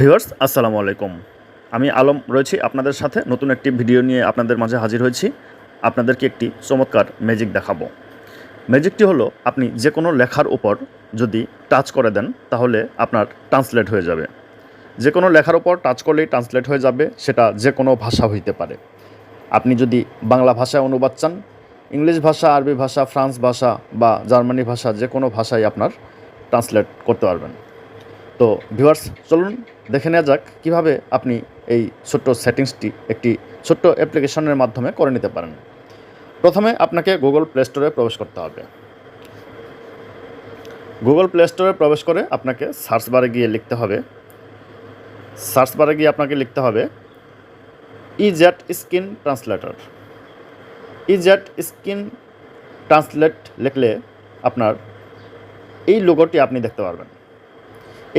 Viewers, আসসালামু আলাইকুম। আমি আলম রয়েছি আপনাদের সাথে। নতুন একটি ভিডিও নিয়ে আপনাদের মাঝে হাজির হয়েছি। আপনাদেরকে একটি চমৎকার ম্যাজিক দেখাবো। ম্যাজিকটি হলো, আপনি যে কোনো লেখার উপর যদি টাচ করে দেন, তাহলে আপনার ট্রান্সলেট হয়ে যাবে। যে কোনো লেখার উপর টাচ করলেই ট্রান্সলেট হয়ে যাবে, সেটা যে কোনো ভাষা হইতে পারে। আপনি যদি বাংলা ভাষায় অনুবাদ চান, ইংলিশ ভাষা, আরবি ভাষা, ফ্রান্স ভাষা বা জার্মানি ভাষা যে কোনো ভাষায় আপনার ট্রান্সলেট করতে পারবেন। তো ভিউয়ার্স চলুন দেখে নেওয়া যাক কীভাবে আপনি এই ছোট্ট সেটিংসটি একটি ছোট্ট অ্যাপ্লিকেশনের মাধ্যমে করে নিতে পারেন। প্রথমে আপনাকে গুগল প্লে স্টোরে প্রবেশ করতে হবে। গুগল প্লে স্টোরে প্রবেশ করে আপনাকে সার্চ বারে গিয়ে লিখতে হবে। সার্চ বারে গিয়ে আপনাকে লিখতে হবে ইজ্যাট স্ক্রিন ট্রান্সলেটর ইজ্যাট স্ক্রিন ট্রান্সলেট লিখলে আপনার এই লোগোটি আপনি দেখতে পারবেন।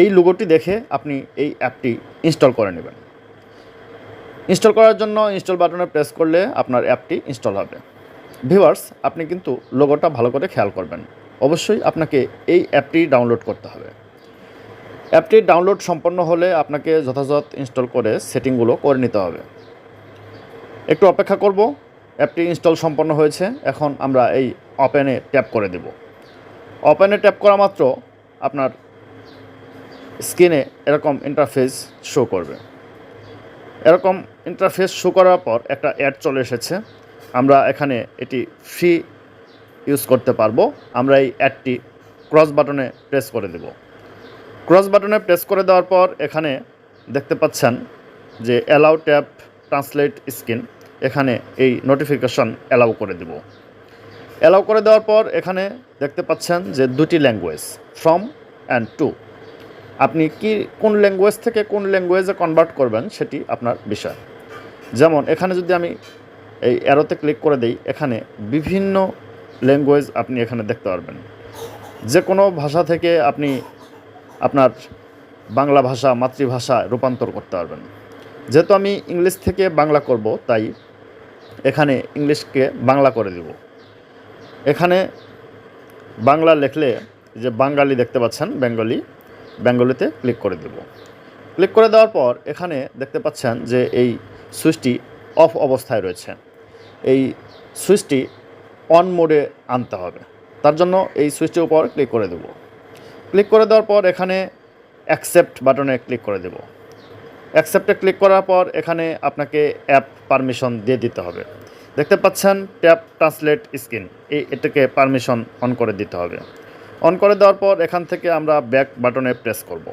এই লোগোটি দেখে আপনি এই অ্যাপটি ইনস্টল করে নেবেন। ইনস্টল করার জন্য ইনস্টল বাটনে প্রেস করলে আপনার অ্যাপটি ইনস্টল হবে। ভিউয়ার্স আপনি কিন্তু লোগোটা ভালো করে খেয়াল করবেন। অবশ্যই আপনাকে এই অ্যাপটি ডাউনলোড করতে হবে। অ্যাপটি ডাউনলোড সম্পন্ন হলে আপনাকে যথাযথ ইনস্টল করে সেটিংগুলো করে নিতে হবে। একটু অপেক্ষা করব অ্যাপটি ইনস্টল সম্পন্ন হয়েছে, এখন আমরা এই ওপেনে ট্যাপ করে দেব। ওপেনে ট্যাপ করা মাত্র আপনার স্ক্রিনে এরকম ইন্টারফেস শো করবে। এরকম ইন্টারফেস শো করার পর একটা অ্যাড চলে এসেছে। আমরা এখানে এটি ফ্রি ইউজ করতে পারব। আমরা এই অ্যাডটি ক্রস বাটনে প্রেস করে দেব। ক্রস বাটনে প্রেস করে দেওয়ার পর এখানে দেখতে পাচ্ছেন যে অ্যালাউ ট্যাপ ট্রান্সলেট স্ক্রিন এখানে এই নোটিফিকেশন অ্যালাউ করে দেব। অ্যালাউ করে দেওয়ার পর এখানে দেখতে পাচ্ছেন যে দুটি ল্যাঙ্গুয়েজ ফ্রম অ্যান্ড টু আপনি কি কোন ল্যাঙ্গুয়েজ থেকে কোন ল্যাঙ্গুয়েজে কনভার্ট করবেন সেটি আপনার বিষয়। যেমন এখানে যদি আমি এই অ্যারোতে ক্লিক করে দেই, এখানে বিভিন্ন ল্যাঙ্গুয়েজ আপনি এখানে দেখতে পারবেন। যে কোনো ভাষা থেকে আপনি আপনার বাংলা ভাষা, মাতৃভাষা রূপান্তর করতে পারবেন। যেহেতু আমি ইংলিশ থেকে বাংলা করব, তাই এখানে ইংলিশকে বাংলা করে দেব। এখানে বাংলা লেখলে যে বাঙালি দেখতে পাচ্ছেন, বেঙ্গলি বেঙ্গলিতে ক্লিক করে দেব। ক্লিক করে দেওয়ার পর এখানে দেখতে পাচ্ছেন যে এই সুইচটি অফ অবস্থায় রয়েছে। এই সুইচটি অন মোডে আনতে হবে। তার জন্য এই সুইচটির উপর ক্লিক করে দেব। ক্লিক করে দেওয়ার পর এখানে অ্যাকসেপ্ট বাটনে ক্লিক করে দেব। অ্যাকসেপ্টে ক্লিক করার পর এখানে আপনাকে অ্যাপ পারমিশন দিয়ে দিতে হবে। দেখতে পাচ্ছেন ট্যাপ ট্রান্সলেট স্ক্রিন। এই এটাকে পারমিশন অন করে দিতে হবে। অন করে দেওয়ার পর এখান থেকে আমরা ব্যাক বাটনে প্রেস করব।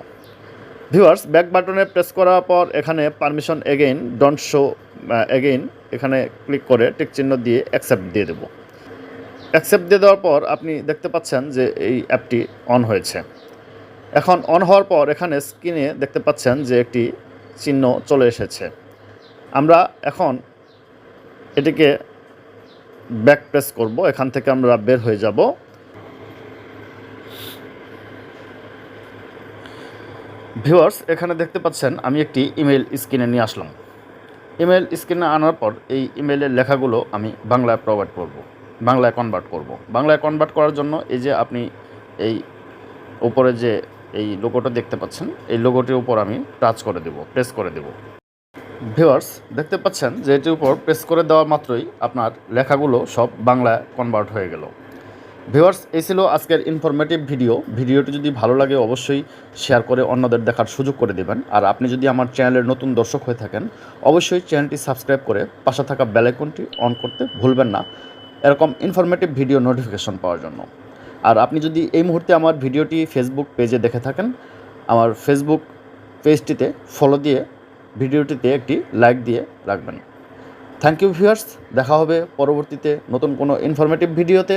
ভিউয়ার্স ব্যাক বাটনে প্রেস করার পর এখানে permission again don't show again এখানে ক্লিক করে টিক চিহ্ন দিয়ে অ্যাকসেপ্ট দিয়ে দেব। অ্যাকসেপ্ট দিয়ে দেওয়ার পর আপনি দেখতে পাচ্ছেন যে এই অ্যাপটি অন হয়েছে। এখন অন হওয়ার পর এখানে স্ক্রিনে দেখতে পাচ্ছেন যে একটি চিহ্ন চলে এসেছে। আমরা এখন এটিকে ব্যাক প্রেস করব, এখান থেকে আমরা বের হয়ে যাব। ভিউয়ার্স, এখানে দেখতে পাচ্ছেন, আমি একটি ইমেল স্ক্রিনে নিয়ে আসলাম। ইমেল স্ক্রিনে আনার পর এই ইমেলের লেখাগুলো আমি বাংলায় প্রোভাইড করব, বাংলায় কনভার্ট করব। বাংলায় কনভার্ট করার জন্য এই যে আপনি এই উপরে যে এই লোগোটা দেখতে পাচ্ছেন, এই লোগোটির উপর আমি টাচ করে দেব প্রেস করে দেব। ভিউয়ার্স, দেখতে পাচ্ছেন যে এটির উপর প্রেস করে দেওয়া মাত্রই আপনার লেখাগুলো সব বাংলায় কনভার্ট হয়ে গেল। ভিউয়ার্স, এই ছিল আজকের ইনফরমেটিভ ভিডিও ভিডিওটি যদি ভালো লাগে, অবশ্যই শেয়ার করে অন্যদের দেখার সুযোগ করে দেবেন। আর আপনি যদি আমার চ্যানেলের নতুন দর্শক হয়ে থাকেন, অবশ্যই চ্যানেলটি সাবস্ক্রাইব করে পাশে থাকা বেলাইকনটি অন করতে ভুলবেন না। এরকম ইনফরমেটিভ ভিডিও নোটিফিকেশন পাওয়ার জন্য। আর আপনি যদি এই মুহূর্তে আমার ভিডিওটি ফেসবুক পেজে দেখে থাকেন, আমার ফেসবুক পেজটিতে ফলো দিয়ে ভিডিওটিতে একটি লাইক দিয়ে রাখবেন। থ্যাংক ইউ ভিউয়ার্স দেখা হবে পরবর্তীতে নতুন কোনো ইনফরমেটিভ ভিডিওতে